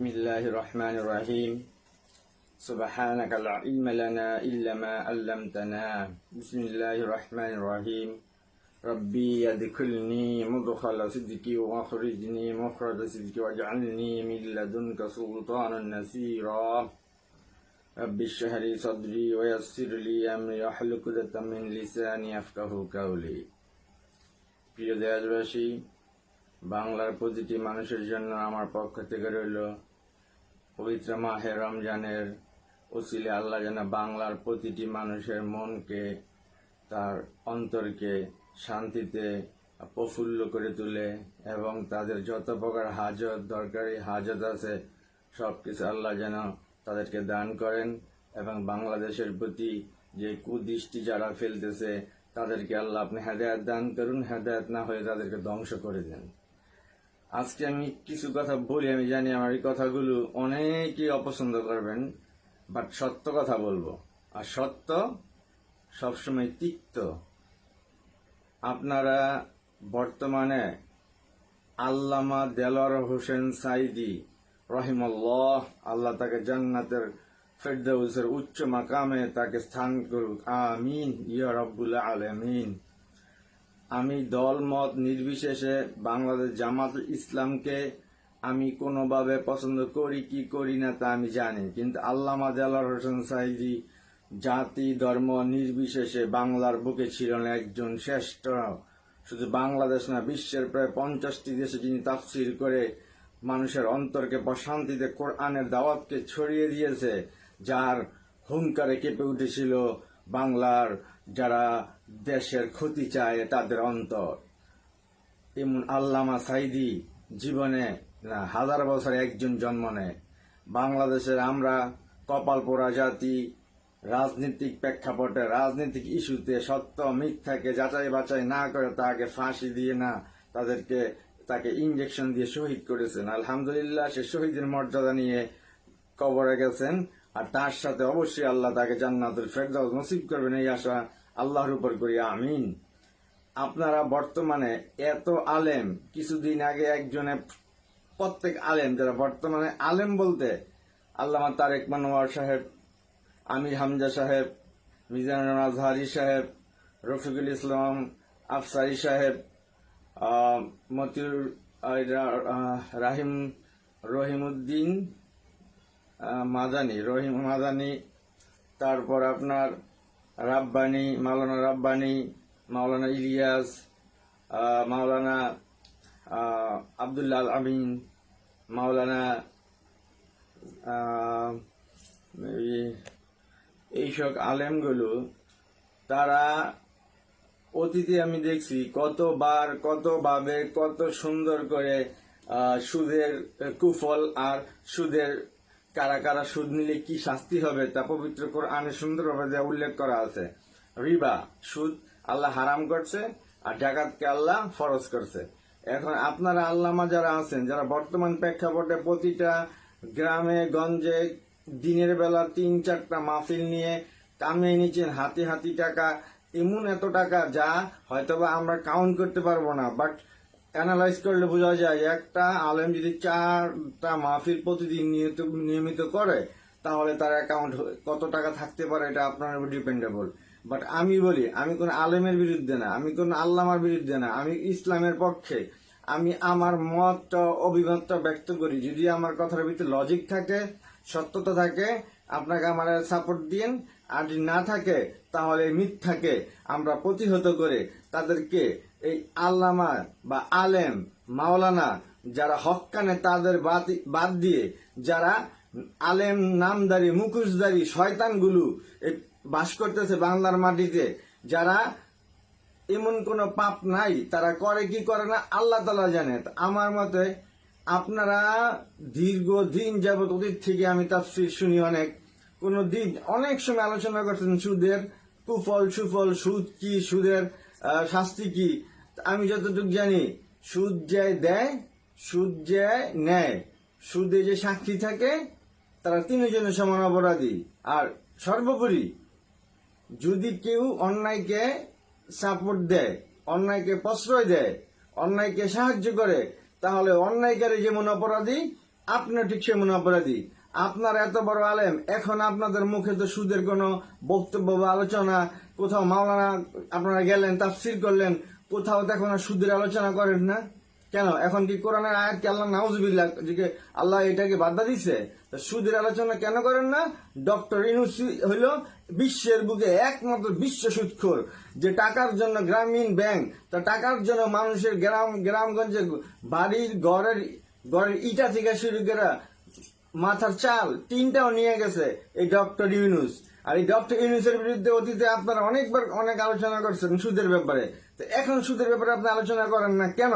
بسم الله الرحمن الرحيم سبحانك لا علم لنا إلا ما علمتنا بسم الله الرحمن الرحيم ربي يدخلني مدخل صدقي واخرجني مخرج صدقي واجعلني من لدنك سلطانا نصيرا رب اشرح لي صدري ويسر لي أمري واحلل عقدة من لساني يفقه قولي প্রিয় দেশবাসী বাংলার প্রতিটি মানুষের জন্য আমার পক্ষ থেকে রইল পবিত্র মাহে রমজানের ওসিলে আল্লাহ যেন বাংলার প্রতিটি মানুষের মনকে, তার অন্তরকে শান্তিতে প্রফুল্ল করে তুলে এবং তাদের যত প্রকার হাজত দরকারি হাজত আছে সব কিছু আল্লাহ যেন তাদেরকে দান করেন এবং বাংলাদেশের প্রতি যে কুদৃষ্টি যারা ফেলতেছে, তাদেরকে আল্লাহ আপনি হেদায়ত দান করুন, হেদায়ত না হয়ে তাদেরকে ধ্বংস করে দেন। আজকে আমি কিছু কথা বলি, আমি জানি আমার এই কথাগুলো অনেকেই অপছন্দ করবেন বাট সত্য কথা বলব। আর সত্য সবসময় তিক্ত। আপনারা বর্তমানে আল্লামা দেলর হোসেন সাইদি রহিমল্লাহ, আল্লাহ তাকে জান্নাতের ফেরদাউসের উচ্চ মাকামে তাকে স্থান করুক। আমিন, ইয়া রব্বুল আলমিন। আমি দল, মত নির্বিশেষে বাংলাদেশ জামাত ইসলামকে আমি কোনোভাবে পছন্দ করি কি করি না তা আমি জানি। কিন্তু আল্লামা দেলার হোসেন সাইদি জাতি, ধর্ম নির্বিশেষে বাংলার বুকে ছিলেন একজন শ্রেষ্ঠ। শুধু বাংলাদেশ না, বিশ্বের প্রায় পঞ্চাশটি দেশে যিনি তাফসির করে মানুষের অন্তরকে প্রশান্তিতে কোরআনের দাওয়াতকে ছড়িয়ে দিয়েছে, যার হুঙ্কারে কেঁপে উঠেছিল বাংলার যারা দেশের ক্ষতি চায় তাদের অন্তর। এমন আল্লামা সাইদি জীবনে হাজার বছর একজন জন্ম নেয়। বাংলাদেশের আমরা কপাল পোড়া জাতি, রাজনৈতিক প্রেক্ষাপটে রাজনৈতিক ইস্যুতে সত্য, মিথ্যাকে যাচাই বাছাই না করে তাকে ফাঁসি দিয়ে না তাদেরকে তাকে ইঞ্জেকশন দিয়ে শহীদ করেছেন। আলহামদুলিল্লাহ সে শহীদের মর্যাদা নিয়ে কবরে গেছেন। আর তার সাথে অবশ্যই আল্লাহ তাকে জান্নাতুল ফেরদাউস নসিব করবেন এই আশা আল্লাহর উপর করি, আমিন। আপনারা বর্তমানে এত আলেম, কিছুদিন আগে একজনে, প্রত্যেক আলেম, যারা বর্তমানে আলেম বলতে, আল্লামা তারেক মানোয়ার সাহেব, আমির হামজা সাহেব, মিজানুর আজহারি সাহেব, রফিকুল ইসলাম আফসারি সাহেব মতিউর রাহিম, রহিমউদ্দিন মাদানি, রহিম মাদানি, তারপর আপনার রাব্বানি মাওলানা রাব্বানি মাওলানা ইলিয়াস মাওলানা আবদুল্লাহ আল আমিন মাওলানা এই- এইসব আলেমগুলো, তারা অতীতে আমি দেখছি কতবার, কতভাবে, কত সুন্দর করে সুদের কুফল আর সুদের কারা কারা সুদ নিলে কি শাস্তি হবে তা পবিত্র কোরআনে সুন্দরভাবে উল্লেখ করা আছে। রিবা, সুদ আল্লাহ হারাম করছে আর ডাকাতকে আল্লাহ ফরজ করছে। এখন আপনারা আল্লামা যারা আছেন, যারা বর্তমান প্রেক্ষাপটে প্রতিটা গ্রামে, গঞ্জে দিনের বেলা তিন চারটা মাহফিল নিয়ে কামিয়ে নিচ্ছেন হাতি হাতি টাকা, এমন এত টাকা যা হয়তোবা আমরা কাউন্ট করতে পারব না বাট অ্যানালাইজ করলে বোঝা যায় একটা আলেম যদি চারটা মাহফিল প্রতিদিন নিয়মিত নিয়মিত করে, তাহলে তার অ্যাকাউন্ট কত টাকা থাকতে পারে এটা আপনার উপর ডিপেন্ডেবল বাট আমি বলি, আমি কোন আলেমের বিরুদ্ধে না, আমি কোন আল্লামার বিরুদ্ধে না, আমি ইসলামের পক্ষে, আমি আমার মতটা অভিমতটা ব্যক্ত করি। যদি আমার কথার ভিতরে লজিক থাকে, সত্যতা থাকে, আপনাকে আমার সাপোর্ট দিন, আর যদি না থাকে, তাহলে মিথ্যাকে আমরা প্রতিহত করে তাদেরকে এই আল্লামা বা আলেম, মাওলানা যারা হক্কানে তাদের বাদ- দিয়ে যারা আলেম নামদারি, মুখোশধারী শয়তানগুলো বাস করতেছে বাংলার মাটিতে, যারা এমন কোনো পাপ নাই, তারা করে কি করে না, আল্লাহ তালা জানে। আমার মতে আপনারা দীর্ঘ দিন যাবত অতীত থেকে আমি তাফসির শুনি অনেক। কোন দিন অনেক সময় আলোচনা করছেন সুদের কুফল সুফল সুদ কি, সুদের শাস্তি কি? আমি যতটুকু জানি, সুদ যে দেয়, সুদ যে নেয়। সুদে যে সাক্ষী থাকে, তারা তিনজনের সমান অপরাধী। আর সর্বোপরি, যদি কেউ অন্যায়কে সাপোর্ট দেয়, অন্যায়কে প্রশ্রয় দেয়, অন্যায়কে সাহায্য করে, তাহলে অন্যায়কারী যেমন অপরাধী, আপনিও ঠিক সেমন অপরাধী। আপনার এত বড় আলেম, এখন আপনাদের মুখে তো সুদের কোনো বক্তব্য বা আলোচনা, কোথাও মাওলানা আপনারা গেলেন, তাফসির করলেন কোথাও এখন আর সুদের আলোচনা করেন না। কেন? এখন কি কোরআনের আয়াত কি আল্লাহ নাউজুবিল্লাহ আল্লাহ এটাকে বাধা দিছে? সুদের আলোচনা কেন করেন না? ডক্টর ইনুসি হইল বিশ্বের বুকে একমাত্র বিশ্ব সুৎখোর যে টাকার জন্য গ্রামীণ ব্যাংক, তা টাকার জন্য মানুষের গ্রাম গ্রামগঞ্জে বাড়ির ঘরের ঘরের ইটা থেকে শুরু করে মাথার চাল তিনটাও নিয়ে গেছে এই ডক্টর ইউনুস। আর এই ডক্টর ইউনুসের বিরুদ্ধে অতীতে আপনারা অনেকবার অনেক আলোচনা করছেন সুদের ব্যাপারে। এখন সুদের ব্যাপারে আপনি আলোচনা করেন না। কেন?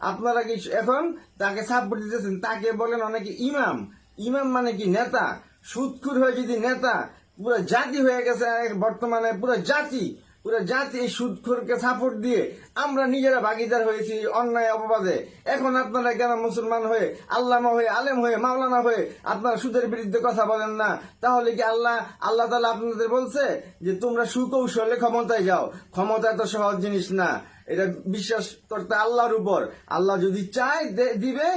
আপনারা কি এখন তাকে সাপোর্ট দিতেছেন, তাকে বলেন অনেকে ইমাম। ইমাম মানে কি? নেতা। সুদখুর হয়ে যদি নেতা, পুরো জাতি হয়ে গেছে, বর্তমানে পুরো জাতি পুরো জাতি এই সুদখোরকে সাপোর্ট দিয়ে আমরা নিজেরা ভাগিদার হয়েছি অন্যায় অপবাদে। এখন আপনারা কেন মুসলমান হয়ে, আল্লামা হয়ে, আলেম হয়ে, মাওলানা হয়ে আপনারা সুদের বিরুদ্ধে কথা বলেন না? তাহলে কি আল্লাহ আল্লাহ তালা আপনাদের বলছে যে তোমরা সুকৌশলে ক্ষমতায় যাও। ক্ষমতা এত সহজ জিনিস না। এটা বিশ্বাস করতে আল্লাহর উপর। আল্লাহ যদি চায় দিবে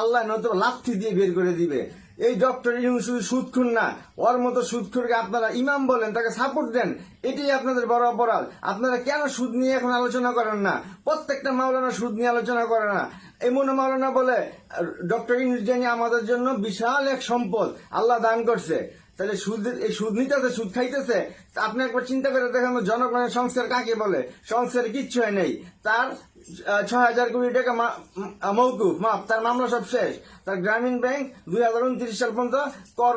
আল্লাহ নয়তো লাথি দিয়ে বের করে দিবে। এই ডক্টর ইউনুস শুধু সুদখুর না, ওর মতো সুদখুরকে আপনারা ইমাম বলেন, তাকে সাপোর্ট দেন, এটাই আপনাদের বড় অপরাধ। আপনারা কেন সুদ নিয়ে এখন আলোচনা করেন না? প্রত্যেকটা মাওলানা সুদ নিয়ে আলোচনা করে না। এমন মাওলানা বলে ডক্টর ইউনুস জানি আমাদের জন্য বিশাল এক সম্পদ, আল্লাহ দান করছে। তাহলে সুদ এই সুদ নিতেছে, সুদ খাইতেছে আপনি একবার চিন্তা করে দেখেন জনগণের সংস্কার কাকে বলে? সংস্কার কিচ্ছু হয় নেই। তার ছয় হাজার কোটি টাকা মৌকুফ মাপ তার মামলা সব শেষ। তার গ্রামীণ ব্যাংক দুই হাজার উনত্রিশ সাল পর্যন্ত কর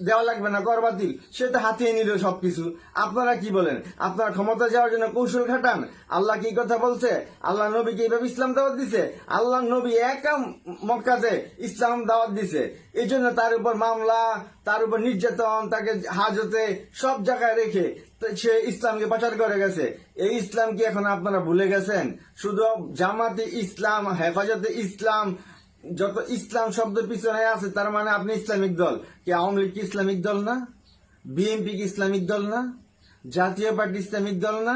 দেওয়া লাগবে না কর বাতিল সে তো হাতিয়ে নিল সবকিছু। আপনারা কি বলেন? আপনারা ক্ষমতা যাওয়ার জন্য কৌশল খাটান। আল্লাহ কি কথা বলছে? আল্লাহ নবীকে এইভাবে ইসলাম দাওয়াত দিছে? আল্লাহ নবী একা মক্কাতে ইসলাম দাওয়াত দিছে। এই জন্য তার উপর মামলা, তার উপর নির্যাতন, তাকে হাজতে সব জায়গায় রেখে সে ইসলামকে প্রচার করে গেছে। এই ইসলাম কি এখন আপনারা ভুলে গেছেন? শুধু জামাতে ইসলাম, হেফাজতে ইসলাম যত ইসলাম শব্দ পিছনে আছে, তার মানে আপনি ইসলামিক দল। কি আওয়ামী লীগ ইসলামিক দল না? বিএনপি কি ইসলামিক দল না? জাতীয় পার্টি ইসলামিক দল না?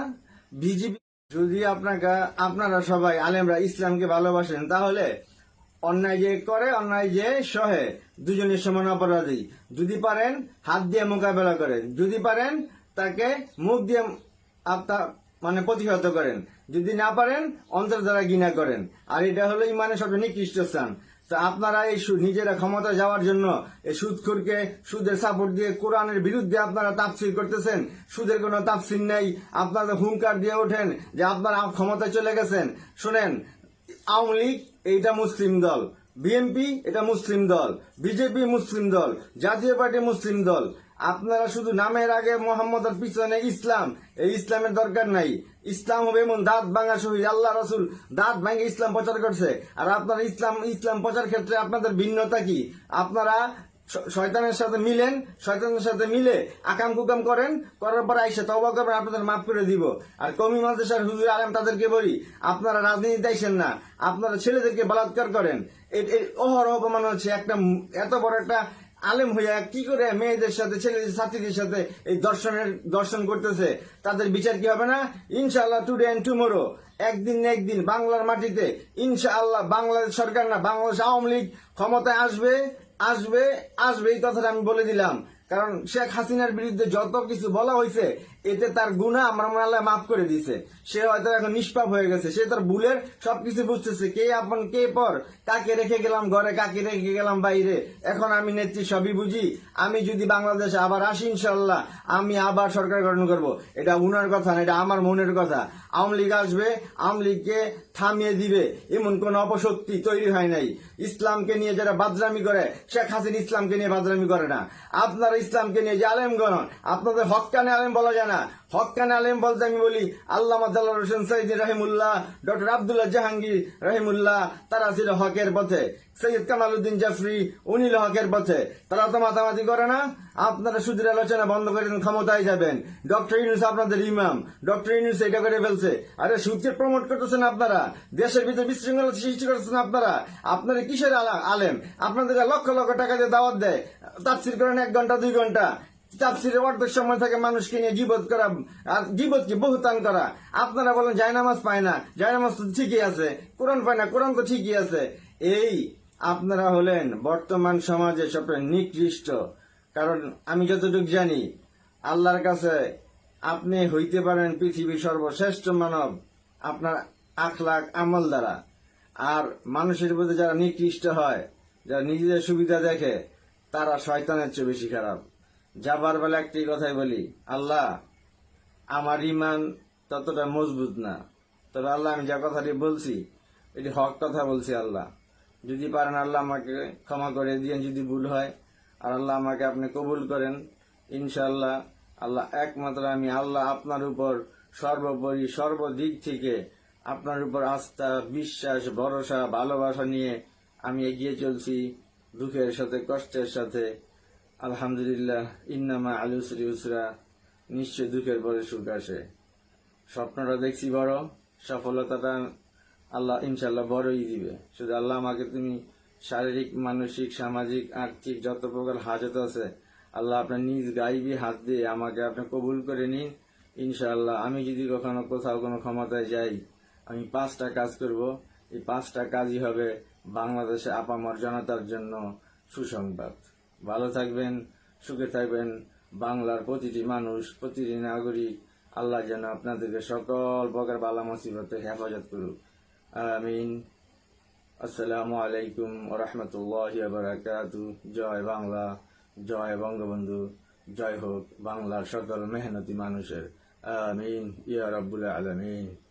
বিজেপি যদি আপনাকে, আপনারা সবাই আলেমরা ইসলামকে ভালোবাসেন, তাহলে অন্যায় যে করে, অন্যায় যে সহে, দুজনের সমান অপরাধী। যদি পারেন হাত দিয়ে মোকাবেলা করেন। যদি পারেন তাকে মুখ দিয়ে আপনার মানে প্রতিহত করেন। যদি না পারেন অন্তর দ্বারা ঘৃণা করেন। আর এটা হলো ইমানের সবচেয়ে নিকৃষ্ট স্থান। তো আপনারা এই নিজেরা ক্ষমতা যাওয়ার জন্য এই সুদখোরকে সুদের সাপোর্ট দিয়ে কোরআনের বিরুদ্ধে আপনারা তাফসির করতেছেন। সুদের কোনো তাফসির নেই। আপনারা হুঙ্কার দিয়ে ওঠেন যে আপনারা ক্ষমতা চলে গেছেন। শুনেন, আওয়ামী লীগ, এইটা মুসলিম দল। বিএনপি, এটা মুসলিম দল। বিজেপি, মুসলিম দল। জাতীয় পার্টি, মুসলিম দল। আপনারা শুধু নামের আগে মোহাম্মদের পিছনে ইসলাম। এই ইসলামের দরকার নাই। ইসলাম হবে এমন দাঁত ভাঙা শহীদ, আল্লাহ রসুল দাঁত ভাঙে ইসলাম প্রচার করছে। আর আপনারা ইসলাম ইসলাম প্রচার ক্ষেত্রে আপনাদের ভিন্নতা কি? আপনারা শয়তানের সাথে মিলেন, শয়তানের সাথে মিলে আকাম কুকাম করেন, করার পর আইসে তবা করবেন, আপনাদের মাফ করে দিব। আর কমি মাদ্রাসার হুজুর আলম তাদেরকে বলি, আপনারা রাজনীতিতে আইসেন না, আপনারা ছেলেদেরকে বলাৎকার করেন। অহরহ অপমান হচ্ছে। একটা এত বড় একটা আলেম হইয়া কি করে মেয়েদের সাথে, ছেলেদের, ছাত্রীদের সাথে এই দর্শনের, দর্শন করতেছে? তাদের বিচার কি হবে না? ইনশাআল্লাহ টুডে অ্যান্ড টুমোরো একদিন না একদিন বাংলার মাটিতে, ইনশাআল্লাহ বাংলাদেশ সরকার না, বাংলাদেশ আওয়ামী লীগ ক্ষমতায় আসবে আসবে আসবে এই কথাটা আমি বলে দিলাম। কারণ শেখ হাসিনার বিরুদ্ধে যত কিছু বলা হয়েছে এতে তার গুণা আমার মনে আল্লাহ মাফ করে দিছে সে হয়তো এখন নিষ্পাপ হয়ে গেছে, সে তার ভুলের সবকিছু বুঝতেছে, কে আপন, কে পর, কাকে রেখে গেলাম ঘরে, কাকে রেখে গেলাম বাইরে। এখন আমি নেত্রী সবই বুঝি, আমি যদি বাংলাদেশে আবার আসি ইনশাল্লাহ আমি আবার সরকার গঠন করব। এটা উনার কথা না, এটা আমার মনের কথা। আওয়ামী লীগ আসবে, আওয়ামী লীগকে থামিয়ে দিবে, এমন কোন অপশক্তি তৈরি হয় নাই। ইসলামকে নিয়ে যারা বাদরামি করে, শেখ হাসিন ইসলামকে নিয়ে বাদরামি করে না। আপনারা ইসলামকে নিয়ে যে আলেম গণ আপনাদের হকানে আলেম বলা যায় না। হকানে আলেম বলতে আমি বলি আল্লাহ মাদাল্লাহ হোসেন সাইদ রহিমুল্লাহ, ডক্টর আবদুল্লাহ জাহাঙ্গীর রহিমুল্লাহ, তারা ছিল হকের পথে। সৈয়দ কামালউদ্দিন জাফরি উনিল হকের পথে। তারা তো মাতামাতি করে না। আপনারা সুদের আলোচনা বন্ধ করে ক্ষমতায় যাবেন। ডক্টর ইউনুস আপনাদের ইমাম। ডক্টর ইউনুস এটা করে ফেলছে। আরে সুদকে প্রমোট করতেছেন আপনারা। দেশের ভিতরে বিশৃঙ্খলা সৃষ্টি করতেছেন আপনারা। আপনারা কিসের আলেম? আপনাদের লক্ষ লক্ষ টাকা দিয়ে দাওয়াত দেয়। তাফসির করেন এক ঘণ্টা, দুই ঘণ্টা। তাফসিরের অর্ধেক সময় থাকে মানুষকে নিয়ে গিবত করা, আর গিবত কি বহুতান করা। আপনারা বলেন জায়নামাজ পায় না। জায়নামাজ তো ঠিকই আছে। কোরআন পায় না। কোরআন তো ঠিকই আছে। এই আপনারা হলেন বর্তমান সমাজে সবচেয়ে নিকৃষ্ট। কারণ আমি যতটুকু জানি, আল্লাহর কাছে আপনি হইতে পারেন পৃথিবীর সর্বশ্রেষ্ঠ মানব আপনার আখলাখ, আমল দ্বারা। আর মানুষের প্রতি যারা নিকৃষ্ট হয়, যারা নিজেদের সুবিধা দেখে, তারা শয়তানের চেয়ে বেশি খারাপ। যাবার বেলা একটি কথাই বলি, আল্লাহ, আমার ইমান ততটা মজবুত না। তবে আল্লাহ, আমি যা কথাটি বলছি, এটি হক কথা বলছি আল্লাহ। যদি পারেন আল্লাহ আমাকে ক্ষমা করে দিয়েন যদি ভুল হয়, আর আল্লাহ আমাকে আপনি কবুল করেন, ইনশাআল্লাহ আল্লাহ একমাত্র আমি আল্লাহ আপনার উপর সর্বোপরি সর্বদিক থেকে আপনার উপর আস্থা, বিশ্বাস, ভরসা, ভালোবাসা নিয়ে আমি এগিয়ে চলছি দুঃখের সাথে, কষ্টের সাথে। আলহামদুলিল্লাহ, ইন্নামা আলুসরি উসরা নিশ্চয় দুঃখের পরে সুখ আসে। স্বপ্নটা দেখছি বড়, সফলতাটা আল্লাহ ইনশাল্লাহ বড়ই দিবে। শুধু আল্লাহ আমাকে তুমি শারীরিক, মানসিক, সামাজিক, আর্থিক যত প্রকার হাজত আছে, আল্লাহ আপনার নিজ গাইবি হাত দিয়ে আমাকে আপনি কবুল করে নিন। ইনশাআল্লাহ আমি যদি কখনো কোথাও কোনো ক্ষমতায় যাই, আমি পাঁচটা কাজ করব। এই পাঁচটা কাজই হবে বাংলাদেশে আপামর জনতার জন্য সুসংবাদ। ভালো থাকবেন, সুখে থাকবেন। বাংলার প্রতিটি মানুষ, প্রতিটি নাগরিক, আল্লাহ যেন আপনাদেরকে সকল প্রকার বালা মুসিবতে হেফাজত করুক। আমিন। আসসালামু আলাইকুম ওরহমতুল্লাহ বারাকাতু। জয় বাংলা, জয় বঙ্গবন্ধু, জয় হোক বাংলার সকল মেহনতি মানুষের। আমিন, ইয়া রব্বুল আলমিন।